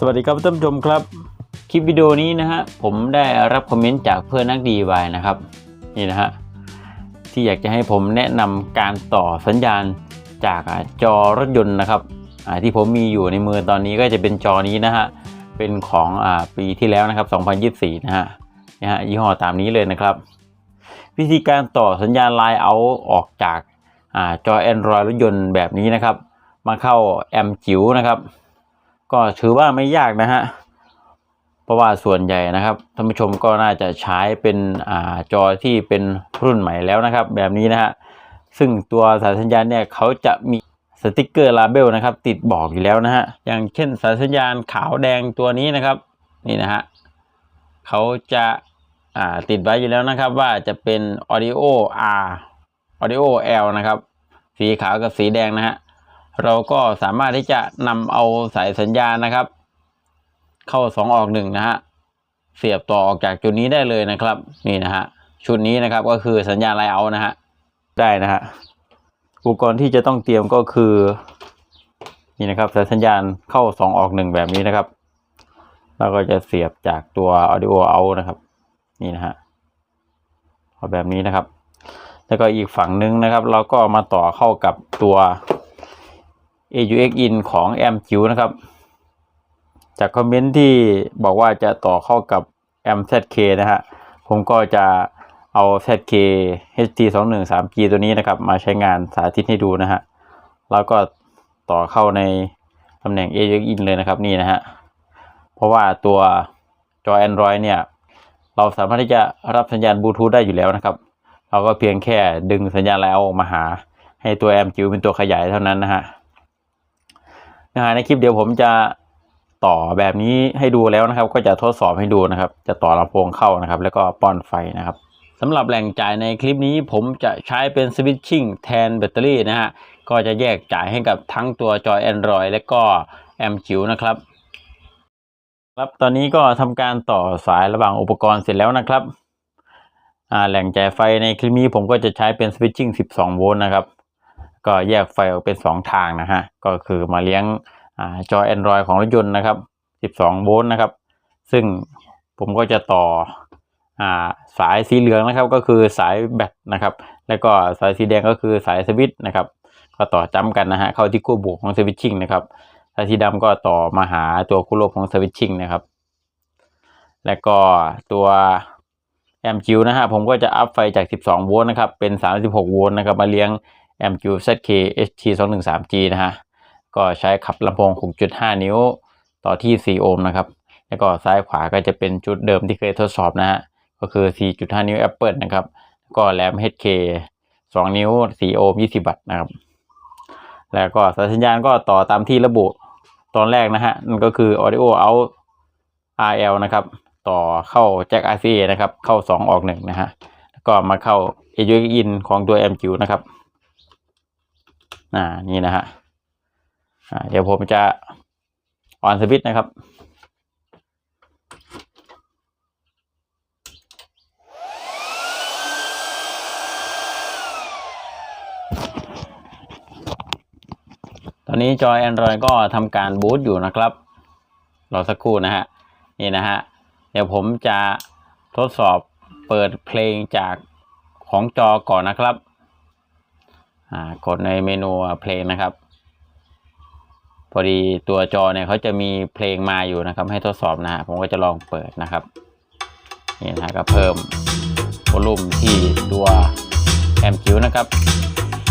สวัสดีครับท่านผู้ชมครับ คลิปวิดีโอนี้นะฮะผมได้รับคอมเมนต์จากเพื่อนนักดีวายนะครับนี่นะฮะที่อยากจะให้ผมแนะนำการต่อสัญญาณจากจอรถยนต์นะครับที่ผมมีอยู่ในมือตอนนี้ก็จะเป็นจอนี้นะฮะเป็นของอปีที่แล้วนะครับ 2024 นะฮะนะฮะยี่ห้อตามนี้เลยนะครับ วิธีการต่อสัญญาณไลน์เอาออกจากอจอ Android รถยนต์แบบนี้นะครับ มาเข้าแอมจิ๋วนะครับ ก็ถือว่าไม่ยากนะฮะเพราะว่าส่วนใหญ่นะครับท่านผู้ชมก็น่าจะใช้เป็นอ่าจอที่เป็นรุ่นใหม่แล้วนะครับ แบบนี้นะฮะซึ่งตัวสายสัญญาณเนี่ยเขาจะมีสติกเกอร์ลาเบลนะครับ ติดบอกอยู่แล้วนะฮะอย่างเช่นสายสัญญาณขาวแดงตัวนี้นะครับนี่นะฮะเขาจะอ่าติดไว้อยู่แล้วนะครับ ว่าจะเป็น audio R audio L นะครับ สีขาวกับสีแดงนะฮะ เราก็สามารถที่จะนำเอาสายสัญญาณนะครับ เข้าสองออกหนึ่งนะฮะเสียบต่อออกจากจุดนี้ได้เลยนะครับ นี่นะฮะชุดนี้นะครับก็คือสัญญาณไลเอานะฮะได้นะฮะอุปกรณ์ที่จะต้องเตรียมก็คือ นี่นะครับสายสัญญาณเข้าสองออกหนึ่งแบบนี้นะครับ แล้วก็จะเสียบจากตัว audio out นะครับ นี่นะฮะเอาแบบนี้นะครับ แล้วก็อีกฝั่งหนึงนะครับ เราก็มาต่อเข้ากับตัว AUX in ของแอมจิ๋วนะครับ จากคอมเมนต์ที่บอกว่าจะต่อเข้ากับแอม ZK นะฮะ ผมก็จะเอา ZK HT 2 1 3 G ตัวนี้นะครับ มาใช้งานสาธิตให้ดูนะฮะ แล้วก็ต่อเข้าในตำแหน่ง AUX in เลยนะครับนี่นะฮะ เพราะว่าตัวจอ Android เนี่ย เราสามารถที่จะรับสัญญาณบลูทูธได้อยู่แล้วนะครับ เราก็เพียงแค่ดึงสัญญาณไลน์เอออกมาหา ให้ตัวแอมจิ๋วเป็นตัวขยายเท่านั้นนะฮะ นะฮะในคลิปเดี๋ยวผมจะต่อแบบนี้ให้ดูแล้วนะครับ ก็จะทดสอบให้ดูนะครับ จะต่อลำโพงเข้านะครับ แล้วก็ป้อนไฟนะครับสำหรับแหล่งจ่ายในคลิปนี้ผมจะใช้เป็นสวิตชิ่งแทนแบตเตอรี่นะฮะก็จะแยกจ่ายให้กับทั้งตัวจอ Android และก็แอมจิ๋วนะครับครับตอนนี้ก็ทำการต่อสายระหว่างอุปกรณ์เสร็จแล้วนะครับแหล่งจ่ายไฟในคลิปนี้ผมก็จะใช้เป็นสวิตชิ่ง 12 โวลต์นะครับ ก็แยกไฟออกเป็น 2 ทางนะฮะ ก็คือมาเลี้ยงอจอ Android ของรถยนต์นะครับ 12 โวลต์นะครับ ซึ่งผมก็จะต่ออสายสีเหลืองนะครับ ก็คือสายแบตนะครับ แล้วก็สายสีแดงก็คือสายสวิตช์นะครับ ก็ต่อจ้ำกันนะฮะเข้าที่คู่บุกของสวิตชิ่งนะครับสายสีดำก็ต่อมาหาตัวคู่ลบของสวิตชิ่งนะครับ แล้วก็ตัวแอมจิวนะฮะผมก็จะอัพไฟจาก 12 โวลต์นะครับเป็น 36 โวลต์นะครับมาเลี้ยง แอมจิว ZK HT 2 1 3 G นะฮะ ก็ใช้ขับลำโพง 6.5 นิ้วต่อที่ 4 โอห์มนะครับ แล้วก็ซ้ายขวาก็จะเป็นจุดเดิมที่เคยทดสอบนะฮะ ก็คือ 4.5 นิ้ว Apple นะครับ ก็แรม HK 2 นิ้ว 4 โอห์ม 20 วัตต์นะครับ แล้วก็สายสัญญาณก็ต่อตามที่ระบุตอนแรกนะฮะ นั่นก็คือ audio out RL นะครับ ต่อเข้าแจ็ค RCA นะครับ เข้า 2 ออก 1 นะฮะ แล้วก็มาเข้า AUX in ของตัว m อนะครับ อ่านี่นะฮะอ่าเดี๋ยวผมจะออนสวิตนะครับตอนนี้จอ Android ก็ทำการบูตอยู่นะครับ รอสักครู่นะฮะ นี่นะฮะ เดี๋ยวผมจะทดสอบเปิดเพลงจากของจอก่อนนะครับ กดในเมนูเพลงนะครับ พอดีตัวจอเนี่ยเขาจะมีเพลงมาอยู่นะครับ ให้ทดสอบนะฮะผมก็จะลองเปิดนะครับนี่นะก็เพิ่มวอลลุ่มที่ตัวแอมจิวนะครับ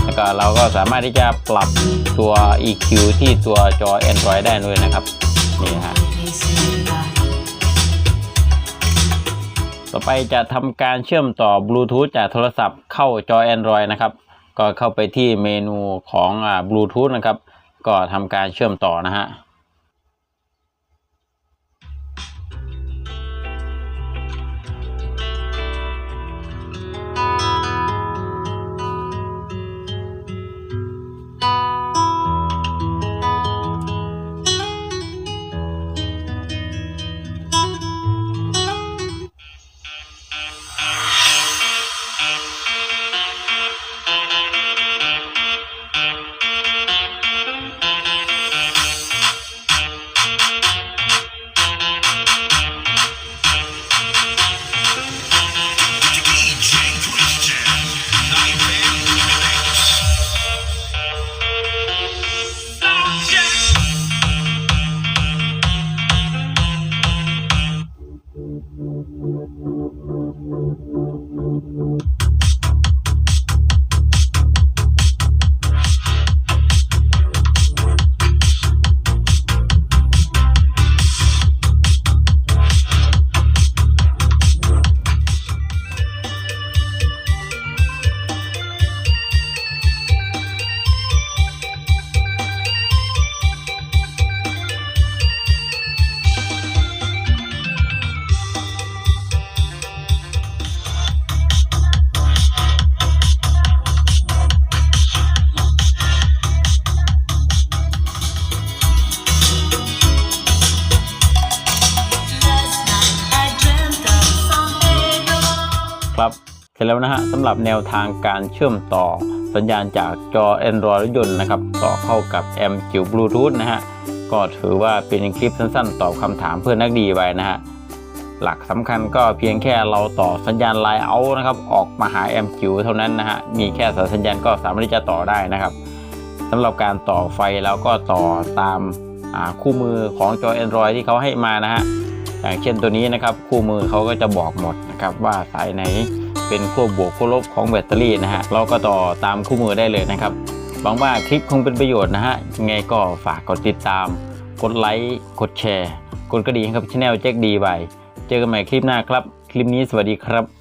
แล้วก็เราก็สามารถที่จะปรับตัว EQ ที่ตัวจอ Android ได้ด้วยนะครับนี่ฮะต่อไปจะทำการเชื่อมต่อบลูทูธจากโทรศัพท์เข้าจอ Android นะครับ ก็เข้าไปที่เมนูของบลูทูธนะครับ ก็ทำการเชื่อมต่อนะฮะ ครับ เสร็จแล้วนะฮะสำหรับแนวทางการเชื่อมต่อสัญญาณจากจอ Android รถยนต์นะครับ ต่อเข้ากับแอมจิ๋วบลูทูธนะฮะก็ถือว่าเป็นคลิปสั้นๆ ตอบคำถามเพื่อนนักดีไว้นะฮะหลักสำคัญก็เพียงแค่เราต่อสัญญาณไลน์เอานะครับออกมาหาแอมจิ๋วเท่านั้นนะฮะมีแค่สายสัญญาณก็สามารถที่จะต่อได้นะครับสำหรับการต่อไฟเราก็ต่อตามคู่มือของจอ Android ที่เขาให้มานะฮะ อย่างเช่นตัวนี้นะครับคู่มือเขาก็จะบอกหมดนะครับว่าสายไหนเป็นขั้วบวกขั้วลบของแบตเตอรี่นะฮะเราก็ต่อตามคู่มือได้เลยนะครับหวังว่าคลิปคงเป็นประโยชน์นะฮะยังไงก็ฝากกดติดตาม กดไลค์กดแชร์ กดกระดิ่งให้กับช anel แจ็คดีไว้เจอกันใหม่คลิปหน้าครับ คลิปนี้สวัสดีครับ